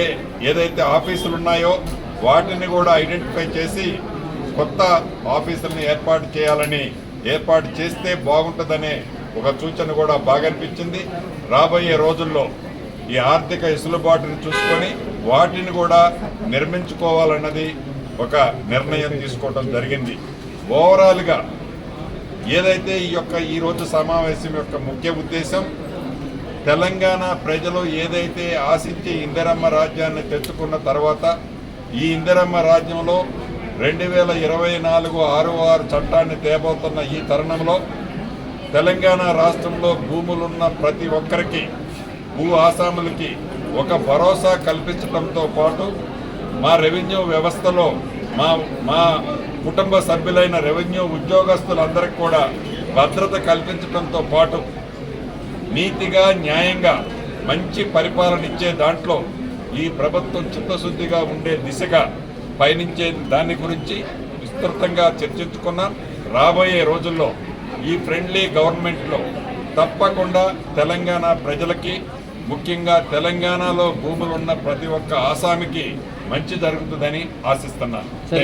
ఏ ఏదైతే ఆఫీసులు ఉన్నాయో వాటిని కూడా ఐడెంటిఫై చేసి కొత్త ఆఫీసులను ఏర్పాటు చేయాలని ఏర్పాటు చేస్తే బాగుంటుందనే ఒక సూచన కూడా బాగా అనిపించింది. రాబోయే రోజుల్లో ఈ ఆర్థిక వెసులుబాటుని చూసుకొని వాటిని కూడా నిర్మించుకోవాలన్నది ఒక నిర్ణయం తీసుకోవడం జరిగింది. ఓవరాల్గా ఏదైతే ఈ యొక్క ఈరోజు సమావేశం యొక్క ముఖ్య ఉద్దేశం తెలంగాణ ప్రజలు ఏదైతే ఆశించి ఇందిరమ్మ రాజ్యాన్ని తెచ్చుకున్న తర్వాత ఈ ఇందిరమ్మ రాజ్యంలో రెండు వేల ఇరవై నాలుగు ఆరు ఆరు చట్టాన్ని తేబోతున్న ఈ తరుణంలో తెలంగాణ రాష్ట్రంలో భూములున్న ప్రతి ఒక్కరికి భూ ఆసాములకి ఒక భరోసా కల్పించడంతో పాటు మా రెవెన్యూ వ్యవస్థలో మా మా కుటుంబ సభ్యులైన రెవెన్యూ ఉద్యోగస్తులందరికీ కూడా భద్రత కల్పించడంతో పాటు నీతిగా న్యాయంగా మంచి పరిపాలన ఇచ్చే దాంట్లో ఈ ప్రభుత్వం చిత్తశుద్ధిగా ఉండే దిశగా పయనించే దాని గురించి విస్తృతంగా చర్చించుకున్నాం. రాబోయే రోజుల్లో ఈ ఫ్రెండ్లీ గవర్నమెంట్లో తప్పకుండా తెలంగాణ ప్రజలకి ముఖ్యంగా తెలంగాణలో భూములు ఉన్న ప్రతి ఒక్క ఆసామికి మంచి జరుగుతుందని ఆశిస్తున్నాను.